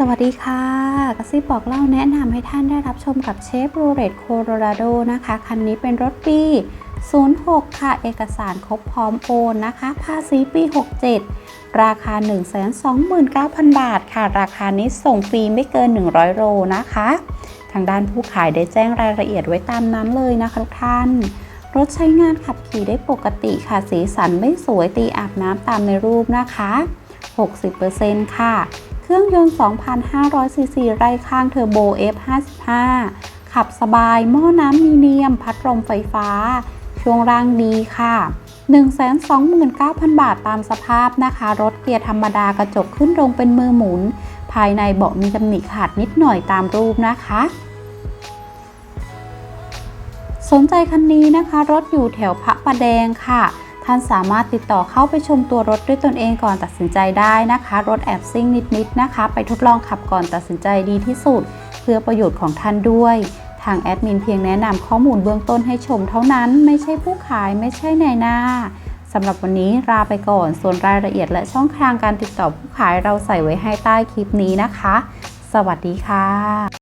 สวัสดีค่ะกระซิบบอกเล่าแนะนำให้ท่านได้รับชมกับเชฟโรเลตโคโลราโดนะคะ คันนี้เป็นรถปี 06 ค่ะ เอกสารครบพร้อมโอนนะคะ ภาษีปี 67 ราคา 129,000 บาทค่ะ ราคานี้ส่งฟรีไม่เกิน 100 โลนะคะ ทางด้านผู้ขายได้แจ้งรายละเอียดไว้ตามนั้นเลยนะคะทุกท่าน รถใช้งานขับขี่ได้ปกติค่ะ สีสันไม่สวยตีอาบน้ำตามในรูปนะคะ 60%ค่ะ เครื่องยนต์ 2,500 ซีซีไร้ข้างเทอร์โบ F55 ขับสบาย หม้อน้ำมีเนียม พัดลมไฟฟ้า ช่วงล่างดีค่ะ 129,000 บาทตามสภาพนะคะ รถเกียร์ธรรมดากระจกขึ้นลงเป็นมือหมุน ภายในเบาะมีตำหนิขาดนิดหน่อยตามรูปนะคะสนใจคันนี้นะคะ รถอยู่แถวพระประแดงค่ะ ท่านสามารถติดต่อเข้าไปชมตัวรถด้วยตนเองก่อนตัดสินใจได้นะคะ รถแอบซิ่งนิดๆนะคะ ไปทดลองขับก่อนตัดสินใจดีที่สุด เพื่อประโยชน์ของท่านด้วย ทางแอดมินเพียงแนะนำข้อมูลเบื้องต้นให้ชมเท่านั้น ไม่ใช่ผู้ขายไม่ใช่นายหน้าสำหรับวันนี้ลาไปก่อน ส่วนรายละเอียดและช่องทางการติดต่อผู้ขายเราใส่ไว้ให้ใต้คลิปนี้นะคะ สวัสดีค่ะ